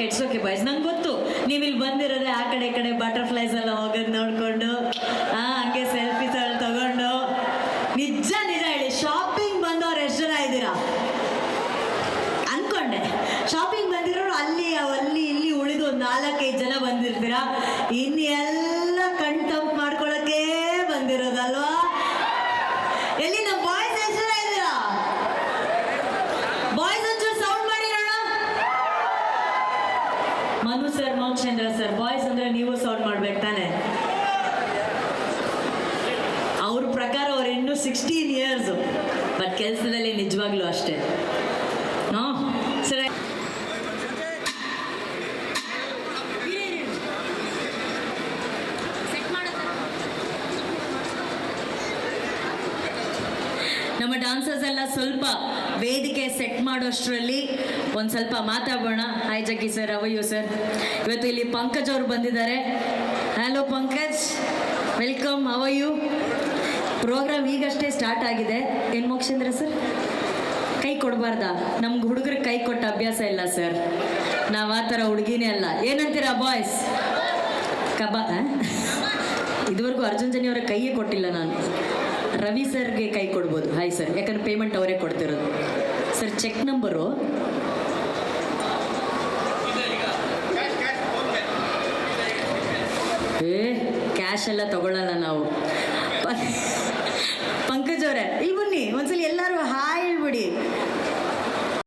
Okay it's okay boys ನಂಗೆ ಗೊತ್ತು. ನೀವು ಇಲ್ಲಿ ಬಂದಿರೋದೇ ಆ ಕಡೆ ಈ ಕಡೆ ಬಟರ್ಫ್ಲೈಸ್ ಎಲ್ಲ ಹೋಗೋದು ನೋಡಿಕೊಂಡು. ಹಂಗೆ ಸೆಲ್ಫಿ ಎಲ್ಲ ತಗೊಂಡು. ನಿಜ ನಿಜ ಹೇಳಿ ಶಾಪಿಂಗ್ ಬಂದವ್ರು ಎಷ್ಟು ಜನ ಇದ್ದೀರಾ? ಅಂದ್ಕೊಂಡೆ ಶಾಪಿಂಗ್ ಬಂದಿರೋರು ಅಲ್ಲಿ ಅಲ್ಲಿ, ಇಲ್ಲಿ ಉಳಿದು ಒಂದು ನಾಲ್ಕೈದು ಜನ ಬಂದಿರ್ತೀರಾ? ಇನ್ನು ಎಲ್ಲ ಕಣ್ ತಂಪು ಮಾಡ್ಕೊಳಕ್ಕೆ ಬಂದಿರೋದಲ್ವಾ ಎಲ್ಲಿ ನಮ್ಮ ಬಾಯ್ಸ್ ಎಷ್ಟು ಜನ ಇದ್ದೀರಾ ಬಾಯ್ಸ್ ಒಂಚೂರು ಸೌಂಡ್ ಮಾಡಿ ನೋಡ ಮನು ಸರ್ ಸರ್ ಬಾಯ್ಸ್ ಅಂದ್ರೆ ನೀವು ಸೌಂಡ್ ಮಾಡ್ಬೇಕು ತಾನೆ? ಅವ್ರ ಪ್ರಕಾರ ಅವ್ರು ಇನ್ನೂ ಸಿಕ್ಸ್ಟೀನ್ ಇಯರ್ಸ್ ಬಟ್ ಕೆಲಸದಲ್ಲಿ ನಿಜವಾಗ್ಲೂ ಅಷ್ಟೇ ನೋ ಸರಿ ನಮ್ಮ ಡಾನ್ಸರ್ಸ್ ಎಲ್ಲ ಸ್ವಲ್ಪ ವೇದಿಕೆ ಸೆಟ್ ಮಾಡೋಷ್ಟರಲ್ಲಿ ಒಂದು ಸ್ವಲ್ಪ ಮಾತಾಡೋಣ ಹಾಯ್ ಜಗ್ಗಿ ಸರ್ ಅವಯ್ಯೋ ಸರ್ ಇವತ್ತು ಇಲ್ಲಿ ಪಂಕಜ್ ಅವರು ಬಂದಿದ್ದಾರೆ. ಹಲೋ ಪಂಕಜ್. ವೆಲ್ಕಮ್ ಅವಯ್ಯು ಪ್ರೋಗ್ರಾಮ್ ಈಗಷ್ಟೇ ಸ್ಟಾರ್ಟ್ ಆಗಿದೆ. ಏನು ಮೋಕ್ಷೇಂದ್ರ ಸರ್ ಕೈ ಕೊಡಬಾರ್ದ? ನಮ್ಗೆ ಹುಡುಗರು ಕೈ ಕೊಟ್ಟ ಅಭ್ಯಾಸ ಇಲ್ಲ ಸರ್ ನಾವು ಆ ಥರ ಹುಡುಗಿನೇ ಅಲ್ಲ. ಏನಂತೀರಾ ಬಾಯ್ಸ್ ಕಬಾ? ಇದುವರೆಗೂ ಅರ್ಜುನ್ ಜನಿ ಅವರ ಕೈಯೇ ಕೊಟ್ಟಿಲ್ಲ ನಾನು. ರವಿ ಸರ್ಗೆ ಕೈ ಕೊಡ್ಬೋದು. ಹಾಯ್ ಸರ್ ಯಾಕಂದ್ರೆ ಪೇಮೆಂಟ್ ಅವರೇ ಕೊಡ್ತಿರೋದು. ಸರ್ ಚೆಕ್ ನಂಬರು ಏ ಕ್ಯಾಶ್ ಎಲ್ಲ ತಗೊಳ್ಳಲ್ಲ ನಾವು.